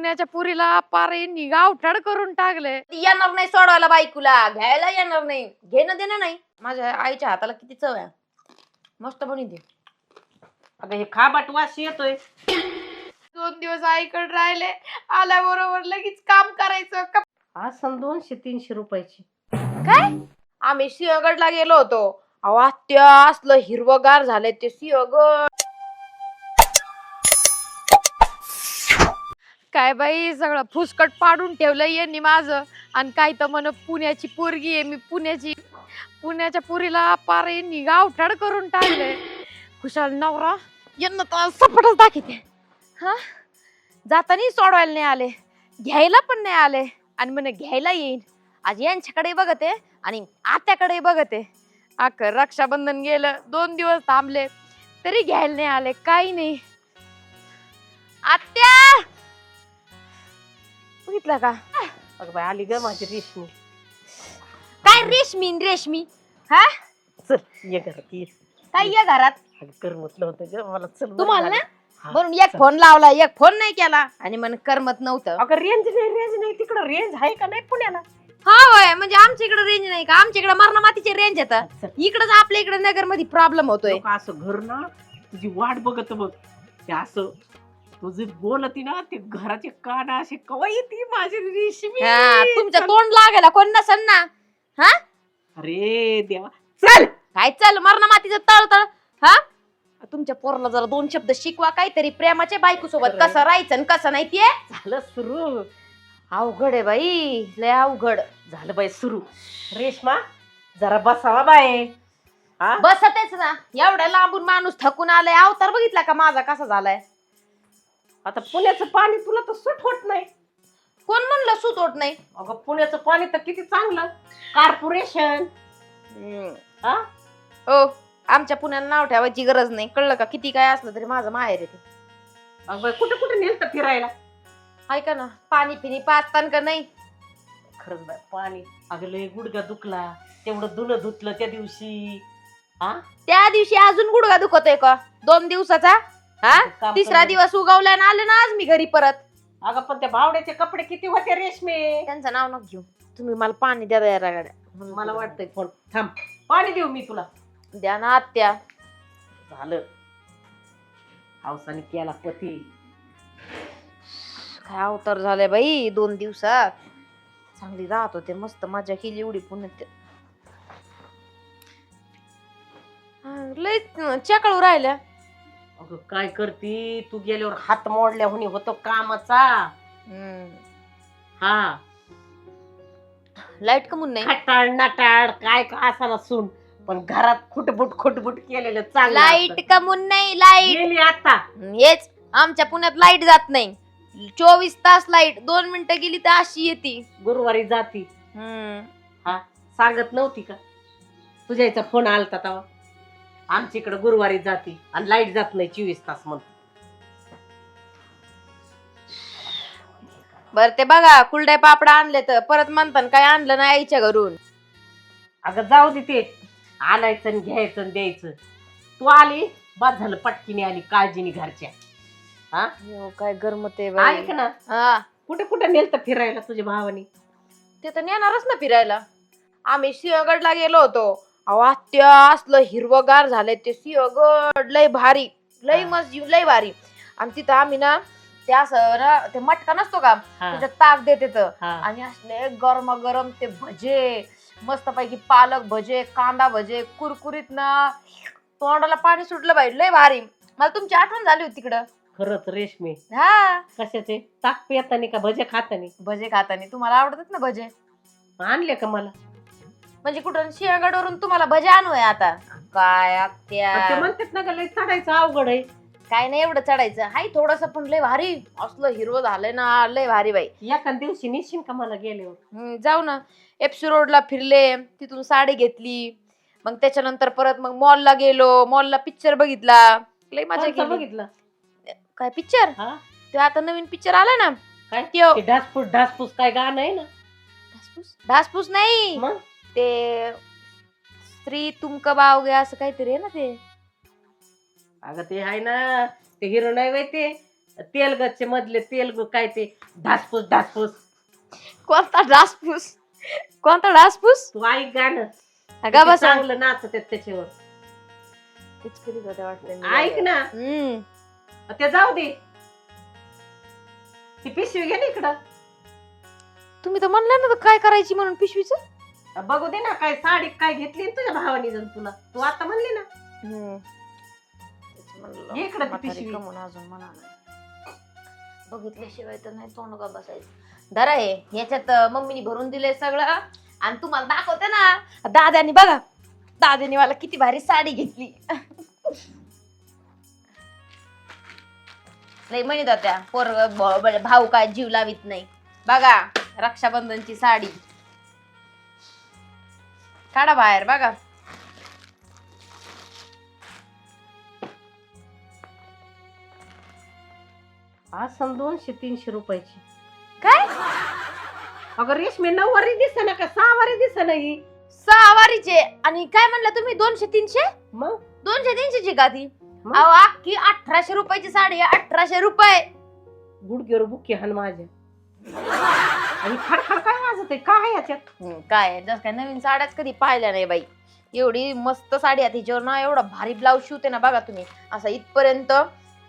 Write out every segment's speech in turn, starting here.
पुण्याच्या पुरीला पार यांनी गावठाड करून टाकले. ती येणार नाही सोडवायला बायकोला. घ्यायला येणार नाही. घेणं देणं नाही. माझ्या आईच्या हाताला किती चव आहे. मस्त बनवते अगं हे खाबाट वास येतोय. दोन दिवस आईकडे राहिले. आल्याबरोबर लगेच काम करायचं. कप- असं दोनशे तीनशे रुपयाची. काय? आम्ही सिंहगडला गेलो होतो. अहो त्या असलं हिरवगार झालंय ते सिंहगड. काय बाई सगळं फुसकट पाडून ठेवलं यांनी माझं. आणि काय तर म्हण पुण्याची पोरगी आहे मी पुण्याची. पुण्याच्या पुरीला पार यांनी गावठाड करून टाकले खुशाल नवरा यांना तर सपटच दाखवते. हा? जातानी सोडवायला नाही आले. घ्यायला पण नाही आले. आणि म्हणे घ्यायला येईन. आज यांच्याकडे बघते आणि आत्याकडे बघते. अख रक्षाबंधन गेलं दोन दिवस थांबले. तरी घ्यायला नाही आले काही नाही. आत्या! बघितलं का? अगं बाई आली ग माझी रेशमी. काय रेशमी न रेशमी? हा? चल ये घरात ये. काय या घरात? अगं करमत नव्हतं ग. मला चल बरं तुम्हाला झालं. ना? म्हणून एक. फोन लावला एक फोन नाही केला आणि मन करमत नव्हतं. अगं रेंज नाही रेंज नाही. तिकडं रेंज आहे का नाही पुण्याला? हा होय म्हणजे आमच्या इकडे रेंज नाही का? आमच्या इकडे मरणा मातीची रेंज येतं चल. इकडच आपल्या इकडे नगरमध्ये प्रॉब्लेम होतोय. लोकं असं घर ना तुझी वाट बघत बघ. ते असं तुझी बोलती ना ते घराचे कान असे कवा येते माझी रेशमी. हा, तुमचं चल. तोंड लागायला कोण नसन ना? अरे देवा चल. काय चल मरणा मातीचं तळ तळ. हा? तुमच्या पोराला जरा दोन शब्द शिकवा काहीतरी प्रेमाच्या बायको सोबत खरंय. कसं राहायचं आणि कसं नाही ते. झालं सुरू. अवघड आहे बाई लय अवघड. झालं बाई सुरू. रेशमा जरा बसावा बाय हा? बसतेच ना. एवढ्या लांबून माणूस थकून आलाय. अवतार बघितला का माझा कसा झालाय? आता पुण्याचं पाणी तुला तर सुट होत नाही. कोण म्हणलं सूत होत नाही? अगं पुण्याचं पाणी तर किती चांगलं. कॉर्पोरेशन हा? हो आमच्या पुण्याला नाव ठेवायची गरज नाही. कळलं का? किती काय असलं तरी माझं माहेर आहे ते. अगं बाई कुठे कुठे नेलतं फिरायला? ऐका ना? पाणी पिणी पाचतान का नाही? खरंच बाय पाणी. अगं लय गुडघा दुखला. तेवढं धुणं धुतलं त्या दिवशी. हा? त्या दिवशी अजून गुडघा दुखतोय का? दोन दिवसाचा? हा? काम तिसरा दिवस उगवला आणि आले ना आज मी घरी परत. अगं पण त्या भावड्याचे कपडे किती होते रेशमे. त्यांचं नाव नको घेऊ. तुम्ही मला पाणी द्या द्या गाड्या मला वाटतंय फोन. थांब. पाणी देऊ मी तुला. द्या ना आत्या. झालं. पावसाने केला पती. काय अवतार झालाय बाई दोन दिवसात. चांगली राहत होते मस्त मजा केली एवढी पुण्यात हा, लय चकळू राहिल्या. अगं काय करती? तू गेल्यावर हात मोडल्या होणी होतो कामाचा. हा. लाइट कमून नाही खटाळ नटाळ काय का असा नसून पण घरात खुटबुट खुटबुट केलेलं चांगलं लाइट असतं. कमून नाही लाइट. गेली आता. हेच. आमच्या पुण्यात लाइट जात नाही. चोवीस तास लाइट. दोन मिनिटं गेली तर अशी येते. गुरुवारी जाती. सांगत नव्हती का? तुझ्या याचा फोन आलता तेव्हा. आमच्या इकडे गुरुवारी जाती आणि लाइट जात नाही चोवीस तास म्हणतो बर ते बघा कुलडाय पापडा आणले तर परत म्हणतात काय आणलं नाही आईच्या घरून. अगं जाऊ दे ते. आणायचं आणि घ्यायचं आणि द्यायचं. तू आली बाद झालं पटकीने आली काळजीने घरच्या. हा? हो, काय गरमत आहे ऐक. ना? हा. कुठे कुठे नेलतं फिरायला तुझ्या भावानी? ते तर नेणारच ना फिरायला. आम्ही सिंहगडला गेलो होतो. अहो आत्या असलं हिरवगार झालंय ते सिंहगड लय भारी. लय. मस्त लय भारी. आणि तिथं आम्ही ना ते असं ना ते मटका नसतो का? हा, त्याच्यात ताक देते तर हा. आणि असले गरम गरम ते भजे मस्त पैकी पालक भजे कांदा भजे कुरकुरीत ना तोंडाला पाणी सुटलं पाहिजे. लय भारी. मला तुमची आठवण झाली होती तिकडं. खरंच रेशमी. हा. कशाचे ताक पितानी का भजे खातानी? भजे खाताना. तुम्हाला आवडतात ना भजे? आणले का मला? म्हणजे कुठं सिंहगडवरून तुम्हाला भजे आणू आहे आता. काय पण ते आत्या म्हणतात ना का लय चढायचं अवघड आहे. काय नाही एवढं चढायचं. हाय थोडस पण लय भारी. असलं हिरवं झालंय ना लय भारी बाई. एका दिवशी निशीन का मला गेल्यावर हम्म, जाऊ ना. एफसी रोडला फिरले तिथून साडी घेतली. मग त्याच्यानंतर परत मग मॉलला गेलो. मॉलला पिक्चर बघितला. लय मजा केली. बघितलं? काय पिक्चर हा? ते आता नवीन पिक्चर आला ना. काय? त्यो. ते ढासपूस ढासपूस काय गाणं आहे ना? ढासपूस ढासपूस नाही. मग? ते स्त्री तुम कब आओगे असं काहीतरी आहे ना ते? अगं ते आहे ना ते हिरो नाही वय ते. तेलगचे मधले तेलग काय ते? ढासपूस ढासपूस कोणता डासपूस कोणता डासपूस तू ऐक गाणं. अगं किती बस. चांगलं नाचत त्याच्यावर. वाटतं मी. ऐक ना. हम्म. ते जाऊ दे. ती पिशवी घे ना इकडं. तुम्ही तर म्हणलं ना काय करायची म्हणून पिशवीच? बघू दे ना काय साडी काय घेतली ना तुझ्या भावाने जण तुला तू आता म्हणली ना. ये इकडं ती पिशवी. अजून म्हणाला बघितल्याशिवाय तर नाही तोंड का बसायचं. धरा हे ह्याच्यात अं, मम्मीनी भरून दिलंय सगळं आणि तुम्हाला दाखवते ना. दादानी बघा दादानी मला किती भारी साडी घेतली. लई म्हणत होत्या पोर भाऊ काय जीव लावित नाही. बघा रक्षाबंधनची साडी. काढा बाहेर बघा सण दोनशे तीनशे रुपयाची. काय? अगं रेशमी नऊवारी दिसे ना का? सहावारी दिसे ना ही. सहावारीचे. आणि काय म्हणलं तुम्ही? दोनशे तीनशे? मग? दोनशे तीनशेची का ती? मग? अहो अख्खी अठराशे रुपयाची साडी आहे. अठराशे रुपये. गुडघ्यावर बुके हान माझ्या. आणि खडखड काय वाजत आहे काय याच्यात? हम्म, काय जसं काय नवीन साड्याच कधी पाहिल्या नाही बाई. एवढी मस्त साडी आहे तिच्यावर ना एवढा भारी ब्लाऊज शिवते ना बघा तुम्ही. असा इथपर्यंत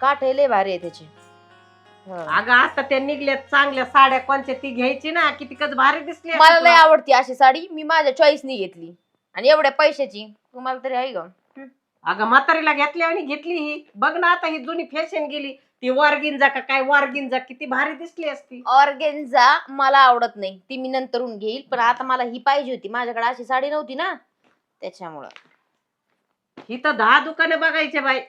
काठे लय भारी आहे त्याची. हं. अगं आता त्या निघल्यात चांगल्या साड्या. कोणत्या ती घ्यायची ना? किती कच भारी दिसली मला लय तुला. आवडती अशी साडी. मी माझ्या चॉईसनी घेतली. आणि एवढ्या पैशाची. तुम्हाला तरी आहे का अगं म्हातारीला घेतली आणि घेतली ही. बघ ना आता ही जुनी फॅशन गेली. ती वारगिंजा का काय वारगिंजा? किती भारी दिसली असती. ऑर्गेन्झा मला आवडत नाही. ती मी नंतरून घेईल. पण आता मला ही पाहिजे होती. माझ्याकडे अशी साडी नव्हती ना. त्याच्यामुळं. ही तर दहा दुकानं बघायचे बाई.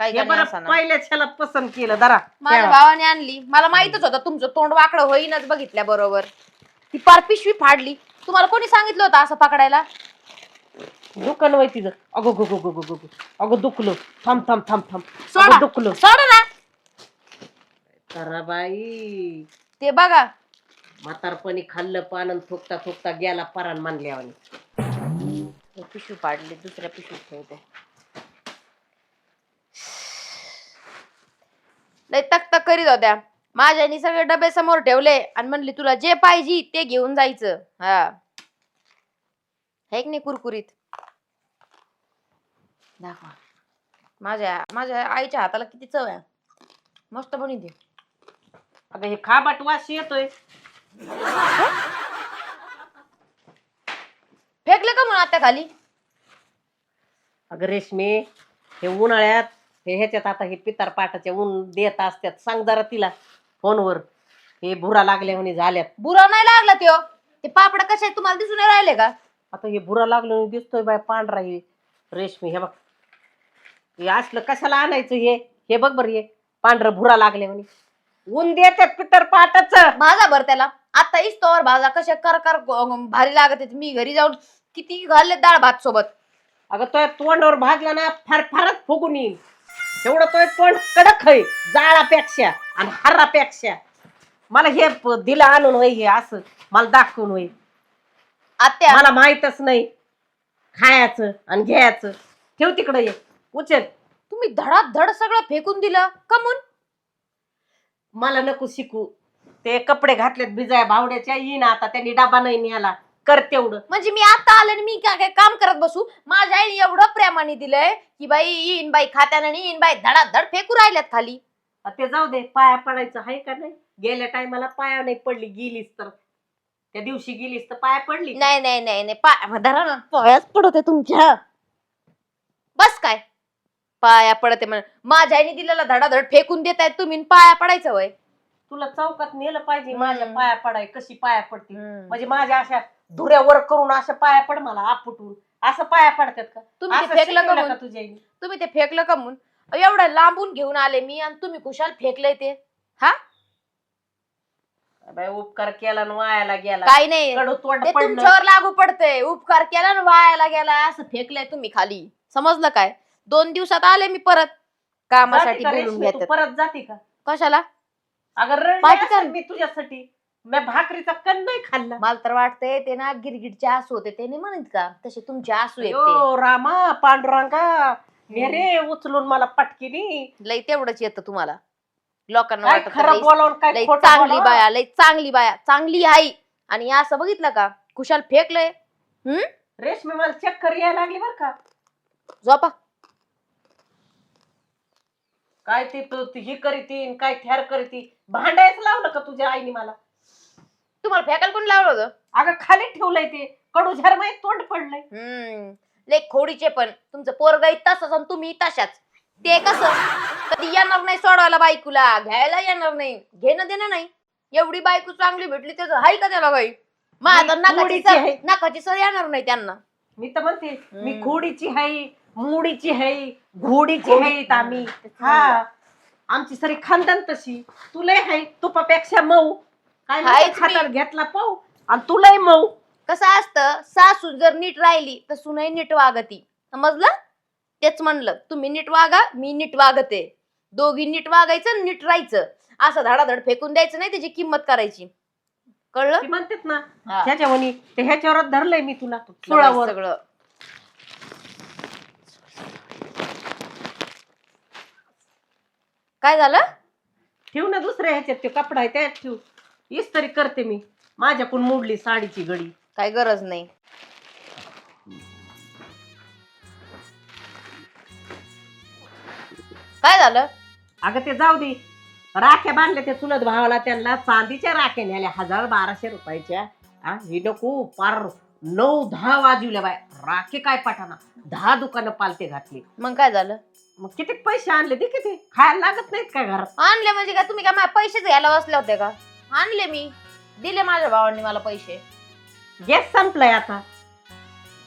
काय हे बरं. पहिल्याच ह्याला पसंत केलं. जरा माझ्या भावाने आणली. मला माहितच होतं तुमचं तोंड वाकडं होईनच बघितल्या बरोबर ती पार पिशवी फाडली. तुम्हाला कोणी सांगितलं होतं असं पकडायला? दुकान वय तिचं अगो गो गो गो गो गो गो. अगं दुखलो. थांब थांब थांब थांब. सोडा. अगं दुखलो. सोडा ना. करा बाई. ते बघा. म्हातारपणी खाल्लं पान आणि थोकता थोकता गेला परान मानल्यावानी. पिशवी फाडली दुसऱ्या पिशवीत ठेवते लय तक तक करीत होत्या. माझ्यानी सगळे डबे समोर ठेवले आणि म्हणली तुला जे पाहिजे ते घेऊन जायचं. हा. है की नाही कुरकुरीत? दाखवा. माझ्या माझ्या आईच्या हाताला किती चव आहे. मस्त बनवते अगं हे खाबाट वास येतोय. फेकलं का म्हणून आता खाली? अगं रेशमी हे उन्हाळ्यात हे ह्याच्यात आता हे पितार पाटाचे ऊन देत असतात. सांग जरा तिला फोनवर. हे भुरा लागल्या म्हणे झाल्यात. बुरा नाही लागला त्यो. ते पापड कसे आहेत तुम्हाला दिसून नाही राहिले का? आता हे भुरा लागलं दिसतोय बाय पांढरा हे. रेशमी हे बघ. हे असलं कशाला आणायचं हे? हे बघ बरं हे. पांढरं भुरा लागले म्हणे. ऊन देतात पितर पाटाच. भाजा भर त्याला. आता इस्तोवर भाजा कशा कर कर ग- भारी लागत आहेत. मी घरी जाऊन किती घालले डाळ भात सोबत. अगं तो तोंडावर भाजला ना फार फारच फुगून येईल. एवढं तो तोंड कडक आहे जाळापेक्षा आणि हारापेक्षा मला हे प- दिलं आणून होय हे असं. मला दाखवून होय. आत्या. मला माहितच नाही. खायचं आणि घ्यायचं. ठेव तिकडे ये. उचल. तुम्ही धडात धड सगळं फेकून दिलं. कमून. मला नको शिकू. ते कपडे घातलेत बिजाय भावड्याच्या येईन आता. त्यांनी डबा नाही न्याला कर तेवढं. म्हणजे मी आता आले आणि मी काय काय काम करत बसू? माझ्या आईने एवढं प्रेमाने दिलंय की बाई येईन बाई खात्यानं आणि येईन बाई धडात धड फेकू राहिल्यात खाली. आ ते जाऊ दे. पाया पडायचं आहे का नाही? गेल्या टायमाला पाया नाही पडली. गेलीस तर. त्या दिवशी गेलीस तर पाया पडली. नाही नाही नाही नाही. पाय धरा ना. पायाच पडते तुमच्या. बस काय? पाया पडते म्हण. माझ्या आईने दिलेला धडाधड फेकून देताय तुम्ही आणि पाया पडायचं वय. तुला चौकात नेलं पाहिजे माझ्या हम्म. पाया पडाय कशी पाया पडते. म्हणजे माझ्या अशा धुऱ्यावर करून अशा पाया पड मला आपटून. असं पाया पडतात का? तुम्ही ते फेकलं शिकवलं का का तुझ्या आईने? तुम्ही ते फेकलं का म्हणून? एवढं लांबून घेऊन आले मी आणि तुम्ही कुशाल फेकलंय ते. बाई उपकार केला न वायाला गेला. काय नाही. कडू तोंड ते पडलं. तुमच्यावर लागू पडतंय. उपकार केला ना वायाला गेला. असं फेकलंय तुम्ही खाली. समजलं काय? दोन दिवसात आले मी परत. कामासाठी जाती का बोलून रेशमी? तू? घेतात. परत जाते का? कशाला? अगं रडले पाठी असेल कर. मी तुझ्यासाठी. मी भाकरीचा कण नाही खाल्ला. मला तर वाटतंय ते ना गिरगिटचे आसू होते ते नाही म्हणत का? तसे तुमचे आसू आहेत ओ रामा पांडुरंगा ने रे उचलून मला पटकीनी. लय तेवढंच येतं तुम्हाला. लोकांना काय वाटत खरं लई- बोलावून काय लई खोटं चांगली? बाया लई चांगली बाया चांगली आई. आणि असं बघितलं का? खुशाल फेकलंय. रेशमी मला चक्कर यायला लागली बर का? झोपा. काय ते तू तू ही करीती काय ठेर करीती? भांडायचं लावलं का तुझ्या आईने मला? तुम्हाला फेकायला कोणी लावलं होतं? अगं खाली ठेवलंय ते. कडू झार माहीत तोंड पडलंय. हम्म. लय खोडीचे पण. तुमचं पोरगाई तसंच आणि तुम्ही तशाच. ते कसं? कधी येणार नाही सोडवायला बायकोला. घ्यायला येणार नाही. घेणं देणं नाही. एवढी बायको चांगली भेटली त्याचं हाय का त्याला बाई माझा मी नाकाची खोडीची सर आहे. नाकाची सर येणार नाही त्यांना. मी तर म्हणते मी हम्म. खोडीची हाय मुडीची हाय घोडीची घोडी. आहेत आम्ही हा. आमची सरी खानदान तशी. तुला हाय तुपापेक्षा मऊ. काय हायच हातात घेतला पाऊ. आणि तुलाही मऊ. कसं असतं सासू जर नीट राहिली तर सुनही नीट वागती. समजलं? तेच म्हणलं तुम्ही नीट वागा मी नीट वागते. दोघी नीट वागायचं आणि नीट राहायचं. असं धडाधड फेकून द्यायचं नाही त्याची किंमत करायची. कळलं? ती म्हणतात ना हा. ह्याच्या वनी ते ह्याच्यावरच धरलंय मी तुला सगळं. काय झालं? ठेव ना दुसऱ्या ह्याच्यात ते कपडा आहे त्यात ठेव. इस्त्री करते मी. माझ्याकडून मोडली साडीची गडी. काय गरज नाही. काय झालं? अगं ते जाऊ दे. राख्या बांधल्या त्या चुलत भावाला त्यांना चांदीच्या राख्या न्याल्या हजार बाराशे रुपयाच्या. हा ही नको पार नऊ दहा वाजवल्या बाय. राखे काय पाठाना. दहा दुकानं पालते घातली. मग काय झालं? मग किती पैसे आणले ते किती? खायला लागत नाहीत काय घरात? आणले म्हणजे काय तुम्ही काय माझ्या पैसेच घ्यायला बसले होते का? आणले मी. दिले माझ्या भावांनी मला पैसे. गॅस संपलाय आता.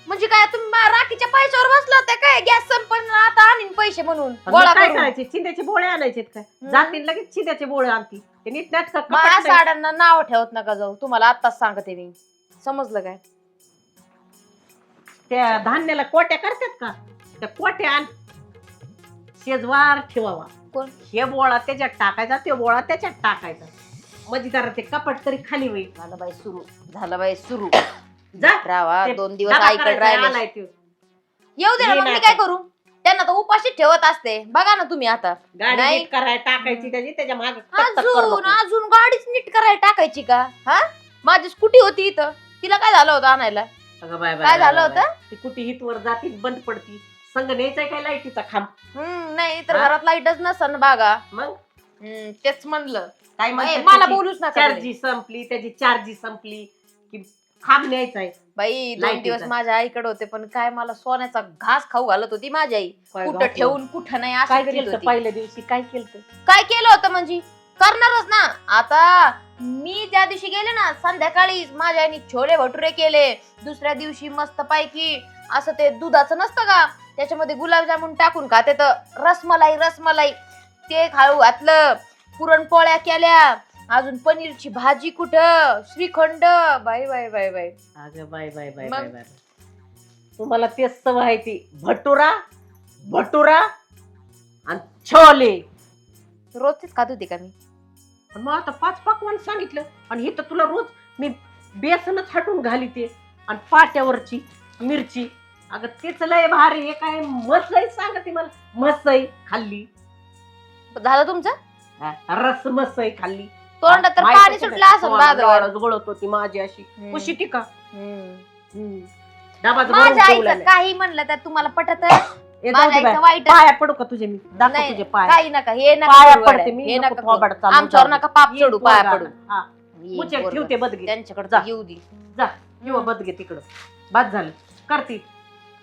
म्हणजे काय तुम्ही मा- राखीच्या पैशावर बसला होता काय? गॅस संपन आता आणीन पैसे म्हणून. पण गोळा काय करून. करायचे? चिंध्याचे बोळे आणायचे काय? जातील लगेच चिंध्याचे बोळे आणती. ते नीट नाटक माझ्या साड्यांना नाव ठेवत नका जाऊ. तुम्हाला आत्ताच सांगते मी. समजलं काय? त्या धान्याला कोट्या करतात का? त्या कोट्या आण शेजवार ठेवावा. कोण? हे बोळा त्याच्यात टाकायचा ते बोळा त्याच्यात टाकायचा. म्हणजे जरा ते कपाट तरी खाली होईल. झालं बाई सुरू झालं बाई सुरू. जा. ते दोन दिवस डबा ऐकत करायचा राहिले. आलाय त्यो. येऊ दे ना मग मी काय. करू? त्यांना तर उपाशी ठेवत असते. बघा ना तुम्ही आता. गाडी नाही. नीट करायला टाकायची त्याची त्याच्यामागे अजून अजून गाडीच नीट करायला टाकायची का? हा? माझी स्कूटी होती इथं. तिला काय झालं होतं आणायला? काय झालं होतं? ती कुठे हितवर जाती बंद पडती. संग न्यायचाय काय लाईटीचा खांब? हम्म नाही तर हा? घरात लाईटच नसन बागा. मग? हम्म, तेच म्हणलं. काय ए, म्हणतात मला त्याची? बोलूच नका तुम्ही. चार्जी संपली त्याची चार्जी संपली की खांब न्यायचाय बाई दोन लाईटीचा. दिवस माझ्या आईकडे होते पण काय मला सोन्याचा घास खाऊ घालत होती माझी आई. काय कुठं घातलं? ठेवून कुठं नाही काय असं करीत केलं होती. पहिल्या दिवशी? काय केलं काय केलं होतं म्हणजे? करणारच ना. आता मी त्या दिवशी गेले ना संध्याकाळी माझ्या आईने छोले भटुरे केले दुसऱ्या दिवशी मस्त पैकी असं ते दुधाचं नसतं का? त्याच्यामध्ये गुलाबजामुन टाकून खाते तर रसमलाई रसमलाई ते खाऊ घातलं. पुरणपोळ्या केल्या. अजून पनीरची भाजी कुठं? श्रीखंड. बाई बाई बाई बाई अगं बाय बाय बाय मग? बाय. बाय तुम्हाला तेच सवय आहे ती. भटुरा भटुरा आणि छोले. रोज तेच खात होती का मी? पण मग आता पाच पकवान सांगितलं. आणि हे तर तुला रोज मी बेसनच हटून घाली ते. आणि पाट्यावरची मिरची. अगं तेच लय भारी हे काय मसई सांगते मला मसई खाल्ली झालं तुमचं हा, रस मसई खाल्ली तोंडात तर माहिती पाणी आहे? सुटलं असं गाळच गळत होती माझी अशी हम्म. कशी टिका हम्म. डबाचं भरून माझ्या ठेवलेलं आईचं आहे. काही म्हणलं तर तुम्हाला पटत ए, जाऊ माझ्या दे बाई. आईचं वाईट पाया पडू का तुझे मी दाखव नाही, तुझे पाय काही नका हे नका पाया करू पडते गड्या. मी हे नको नका करू. थोबाड चालू आमच्यावर जाऊ दे. नका पाप ये चढू पाया. पडू हा, ये उचल पोरगं. ठेवते बदगे त्यांच्याकडे जा. येऊ दे बदगे तिकडं बाद झालं करते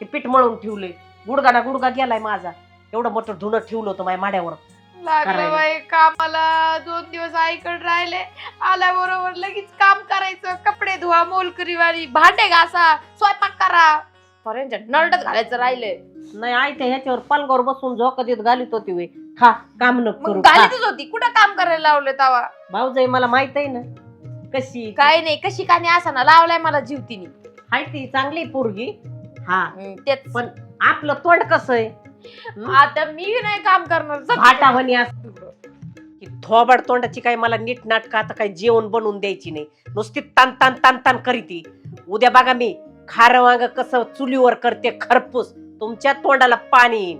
ते पीठ मळून ठेवलंय गुडगा ना गुडगा गेलाय माझा. एवढं मोठं धुणं ठेवलं होतं माझ्या माड्यावर. लागलं करायला. बाई कामाला दोन दिवस आईकडे राहिले. आल्याबरोबर लगेच काम करायचं. कपडे धुवा मोलकरी वाली भांडे घासा स्वयंपाक करा. पर्यंत नरडत घालायचं राहिले. नाही आई त्या ह्याच्यावर पलंगावर बसून झोका देत घालीत होती वे खा काम न मग करू खा. घालीतच होती. कुठं काम करायला लावले तवा? भाऊजाई मला माहीत आहे ना. कशी? काय नाही कशी का नाही असा ना लावलाय मला जीवतीने. हाय ती चांगली पोरगी. हा. तेच. पण आपलं तोंड कसं आहे? आता मी नाही काम करणार जा भाटावणी असतं की थोबाड तोंडाची काही मला नीट नाटक आता काही जेवण बनवून द्यायची नाही. नुसती तान तान तान तान करीती उद्या बघा मी खारं वांग कसं चुलीवर करते खरपूस. तुमच्या तोंडाला पाणी येईन.